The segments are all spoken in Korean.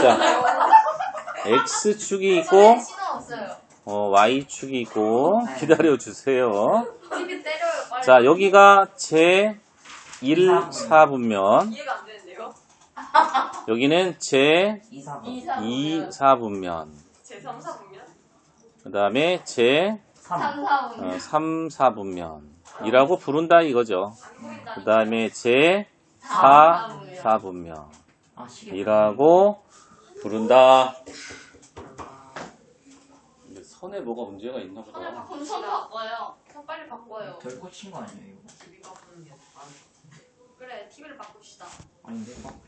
자, X축이 있고, 손에 신호 없어요. 어, Y축이 있고, 기다려 주세요. TV 때려요 빨리. 자, 여기가 제 1, 4분면, 이해가 안 되는데요? 여기는 제 2, 4, 2, 3, 2, 4분면, 제 3, 4분면? 그 다음에 제 3. 3, 4분면. 어, 3, 4분면이라고 부른다 이거죠. 안 보인다. 그 다음에 제 4, 4분면. 아, 시계. 이라고 부른다. 근데 선에 뭐가 문제가 있나 보다. 바꾸면 손 바꿔요. 손 빨리 바꿔요. 덜 꽂힌 거 아니에요, 이거? TV 바꾸는 게 그래 TV를 바꿉시다. 아닌데? 어?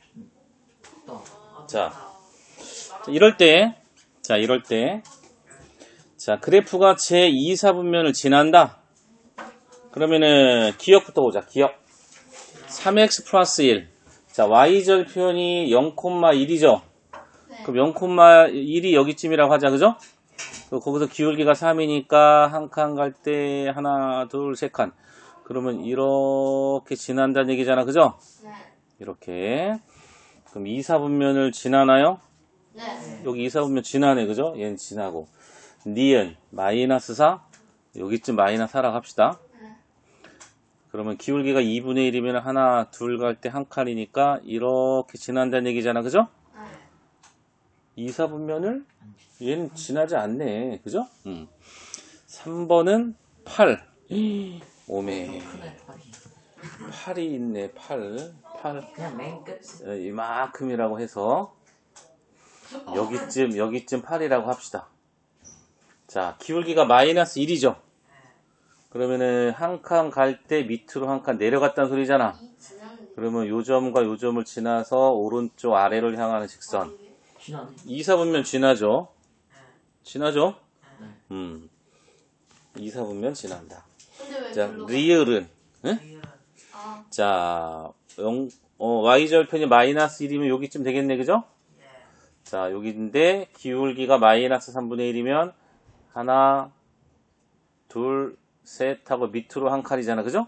또. 자, 자, 이럴 때, 자, 이럴 때, 자, 그래프가 제 2, 4분면을 지난다. 그러면은 기억부터 보자. 기억. 3x 플러스 1. 자, y절 표현이 0,1이죠. 네. 그럼 0,1이 여기쯤이라고 하자, 그죠? 그 거기서 기울기가 3이니까 한 칸 갈 때 하나, 둘, 세 칸. 그러면 이렇게 지난다는 얘기잖아, 그죠? 네. 이렇게. 그럼 2, 4분면을 지나나요? 네. 여기 2, 4분면 지나네, 그죠? 얘는 지나고. 니은, 마이너스 4. 여기쯤 마이너스 4라고 합시다. 네. 그러면 기울기가 2분의 1이면 하나, 둘 갈 때 한 칸이니까 이렇게 지난다는 얘기잖아, 그죠? 네. 2, 4분면을 얘는 지나지 않네. 그죠? 음. 3번은 8. 오메. 크네, 팔이. 8이 있네, 8. 8. 그냥 맨 끝. 어, 이만큼이라고 해서 여기쯤, 여기쯤 8이라고 합시다. 자, 기울기가 마이너스 1이죠? 그러면은 한 칸 갈 때 밑으로 한 칸 내려갔다는 소리잖아. 그러면 요 점과 요 점을 지나서 오른쪽 아래를 향하는 직선. 지나네. 2, 4분면 지나죠? 지나죠? 네. 음. 2, 4분면 지난다. 자, 리을은, 응? 아, 자, 영, 어, y절편이 마이너스 1이면 여기쯤 되겠네, 그죠? 자, 여기인데, 기울기가 마이너스 3분의 1이면, 하나, 둘, 셋 하고 밑으로 한 칸이잖아, 그죠?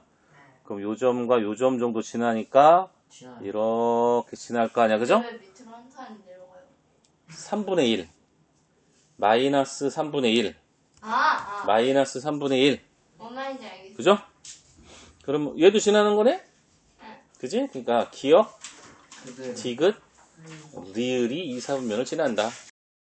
그럼 요 점과 요 점 정도 지나니까, 지나. 이렇게 지날 거 아니야, 그죠? 왜 밑으로 한칸 내려가요? 3분의 1. 마이너스 3분의 1. 아, 아. 마이너스 3분의 1. 뭔 말인지 알겠어. 그죠? 그럼 얘도 지나는 거네? 그지? 그러니까 기억, 그들. 디귿, 리을이 2, 4분면을 지난다.